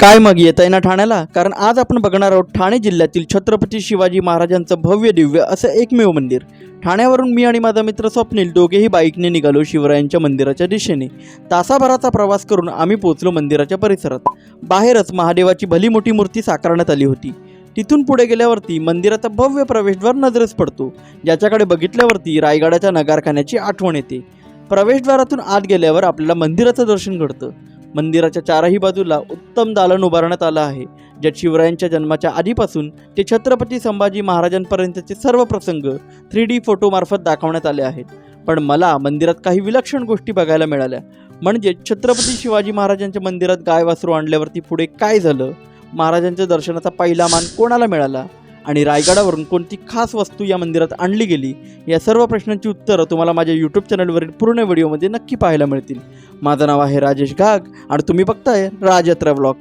काय मग येत आहे ना ठाण्याला? कारण आज आपण बघणार आहोत ठाणे जिल्ह्यातील छत्रपती शिवाजी महाराजांचं भव्य दिव्य असं एकमेव मंदिर. ठाण्यावरून मी आणि माझा मित्र स्वप्नील दोघेही बाईकने निघालो शिवरायांच्या मंदिराच्या दिशेने. तासाभराचा प्रवास करून आम्ही पोचलो मंदिराच्या परिसरात. बाहेरच महादेवाची भली मोठी मूर्ती साकारण्यात आली होती. तिथून पुढे गेल्यावरती मंदिराचा भव्य प्रवेशद्वार नजरेस पडतो. ज्याच्याकडे बघितल्यावरती रायगडाच्या नगारखान्याची आठवण येते. प्रवेशद्वारातून आत गेल्यावर आपल्याला मंदिराचं दर्शन घडतं. मंदिराच्या चारही बाजूला उत्तम दालन उभारण्यात आलं आहे. ज्यात शिवरायांच्या जन्माच्या आधीपासून ते छत्रपती संभाजी महाराजांपर्यंतचे सर्व प्रसंग थ्री डी फोटोमार्फत दाखवण्यात आले आहेत. पण मला मंदिरात काही विलक्षण गोष्टी बघायला मिळाल्या. म्हणजे छत्रपती शिवाजी महाराजांच्या मंदिरात गाय वासरू आणल्यावरती पुढे काय झालं? महाराजांच्या दर्शनाचा पहिला मान कोणाला मिळाला? आणि रायगडावरून कोणती खास वस्तू या मंदिरात आणली गेली या सर्व प्रश्नांची उत्तरं तुम्हाला माझ्या यूट्यूब चॅनलवरील पूर्ण व्हिडिओमध्ये नक्की पाहायला मिळतील. माझं नाव आहे राजेश घाग आणि तुम्ही बघताय राजयात्रा ब्लॉग.